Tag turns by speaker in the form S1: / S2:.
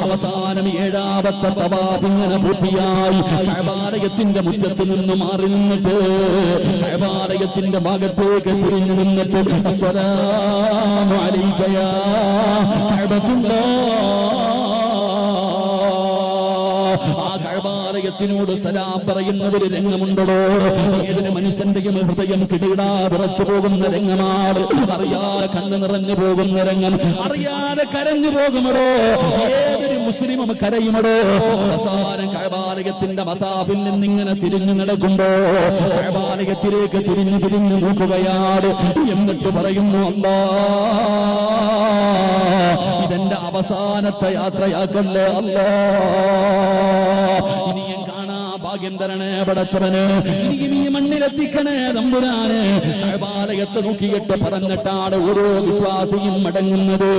S1: അവസാനം ഏഴാമത്തെ തവാഫ് ഇങ്ങനെ പൂർത്തിയായി. കഴബാലയത്തിന്റെ മുറ്റത്ത് നിന്ന് മാറി നിന്നിട്ട് കഴബാലയത്തിന്റെ ഭാഗത്തേക്ക് തിരിഞ്ഞു നിന്നിട്ട് അസ്സലാമു അലൈക യാ കഅബത്തുല്ലാഹ് ആ കഴബാലയത്തിനോട് സലാം പറയുന്ന ഒരു രംഗമുണ്ടോ ഏതൊരു മനുഷ്യന്റെയും ഹൃദയം കിടിടാ വിറച്ചു പോകുന്ന രംഗമാണ്. അറിയാതെ കണ്ണു നിറഞ്ഞു പോകുന്ന രംഗം. അറിയാതെ കരഞ്ഞു പോകുമടോ മുസ്ലിമും കരയുമടോ? അവസാനം കഴബാലയത്തിന്റെ മതാഫിൽ നിന്നിങ്ങനെ തിരിഞ്ഞു നടക്കുമ്പോ കഴബാലകത്തിലേക്ക് തിരിഞ്ഞു തിരിഞ്ഞു നോക്കുകയാണ്. എന്നിട്ട് പറയുന്നു അല്ലാ ഇതെന്റെ അവസാനത്തെ യാത്രയാക്കല്ലേ അല്ലാ ഇനിയും കാണാ ഭാഗ്യം തരണേ പടച്ചവന്. ഇനിയും ഈ മണ്ണിലെത്തിക്കണേ തമ്പുരാന്. കഴബാലയത്ത് നോക്കിയിട്ട് പറഞ്ഞിട്ടാണ് ഓരോ വിശ്വാസിയും മടങ്ങുന്നത്.